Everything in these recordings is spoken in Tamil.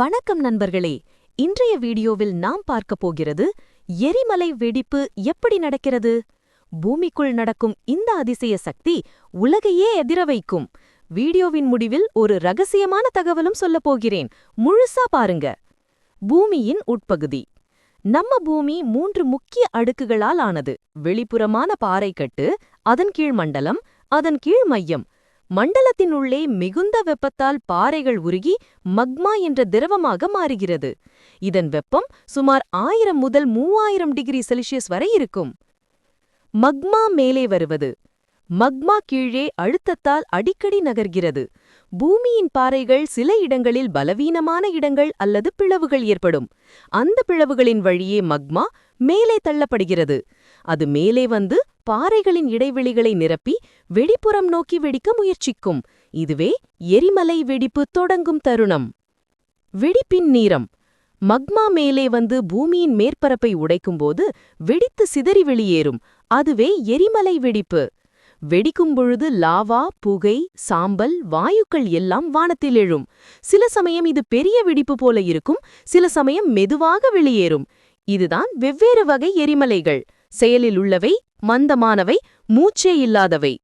வணக்கம் நண்பர்களே. இன்றைய வீடியோவில் நாம் பார்க்கப் போகிறது எரிமலை வெடிப்பு எப்படி நடக்கிறது? பூமிக்குள் நடக்கும் இந்த அதிசய சக்தி உலகையே எதிர வைக்கும். வீடியோவின் முடிவில் ஒரு ரகசியமான தகவலும் சொல்லப் போகிறேன். முழுசா பாருங்க. பூமியின் உட்பகுதி. நம்ம பூமி மூன்று முக்கிய அடுக்குகளால் ஆனது. வெளிப்புறமான பாறைக்கட்டு அதன் கீழ் மண்டலம் அதன் கீழ் மையம். மண்டலத்தின் உள்ளே மிகுந்த வெப்பத்தால் பாறைகள் உருகி மக்மா என்ற திரவமாக மாறுகிறது. இதன் வெப்பம் சுமார் ஆயிரம் முதல் மூவாயிரம் டிகிரி செல்சியஸ் வரை இருக்கும். மக்மா மேலே வருவது. மக்மா கீழே அழுத்தத்தால் அடிக்கடி நகர்கிறது. பூமியின் பாறைகள் சில இடங்களில் பலவீனமான இடங்கள் அல்லது பிளவுகள் ஏற்படும். அந்த பிளவுகளின் வழியே மக்மா மேலே தள்ளப்படுகிறது. அது மேலே வந்து பாறைகளின் இடைவெளிகளை நிரப்பி வெடிப்புறம் நோக்கி வெடிக்க முயற்சிக்கும். இதுவே எரிமலை வெடிப்பு தொடங்கும் தருணம். வெடிப்பின் நீரம். மக்மா மேலே வந்து பூமியின் மேற்பரப்பை உடைக்கும்போது வெடித்து சிதறி வெளியேறும். அதுவே எரிமலை வெடிப்பு. வெடிக்கும் பொழுது லாவா புகை சாம்பல் வாயுக்கள் எல்லாம் வானத்தில் எழும். சில சமயம் இது பெரிய வெடிப்பு போல இருக்கும். சில சமயம் மெதுவாக வெளியேறும். இதுதான் வெவ்வேறு வகை எரிமலைகள். செயலில் உள்ளவை மந்தமானவை மூச்சே இல்லாதவை.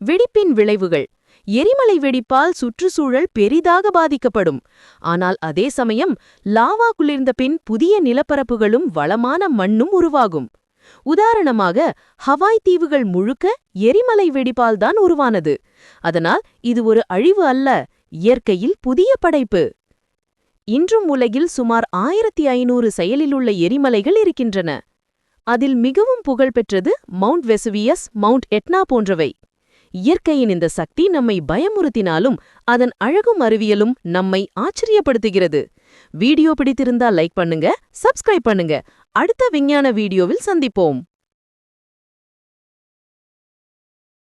வெடிப்பின் விளைவுகள். எரிமலை வெடிப்பால் சுற்றுச்சூழல் பெரிதாக பாதிக்கப்படும். ஆனால் அதே சமயம் லாவா குளிர்ந்த பின் புதிய நிலப்பரப்புகளும் வளமான மண்ணும் உருவாகும். உதாரணமாக ஹவாய் தீவுகள் முழுக்க எரிமலை வெடிப்பால் தான் உருவானது. அதனால் இது ஒரு அழிவு அல்ல இயற்கையில் புதிய படைப்பு. இன்றும் உலகில் சுமார் ஆயிரத்தி ஐநூறு செயலிலுள்ள எரிமலைகள் இருக்கின்றன. அதில் மிகவும் புகழ்பெற்றது மவுண்ட் வெசுவியஸ் மவுண்ட் எட்னா போன்றவை. இயற்கையின் இந்த சக்தி நம்மை பயமுறுத்தினாலும் அதன் அழகும் அறிவியலும் நம்மை ஆச்சரியப்படுத்துகிறது. வீடியோ பிடித்திருந்தா லைக் பண்ணுங்க சப்ஸ்கிரைப் பண்ணுங்க. அடுத்த விஞ்ஞான வீடியோவில் சந்திப்போம்.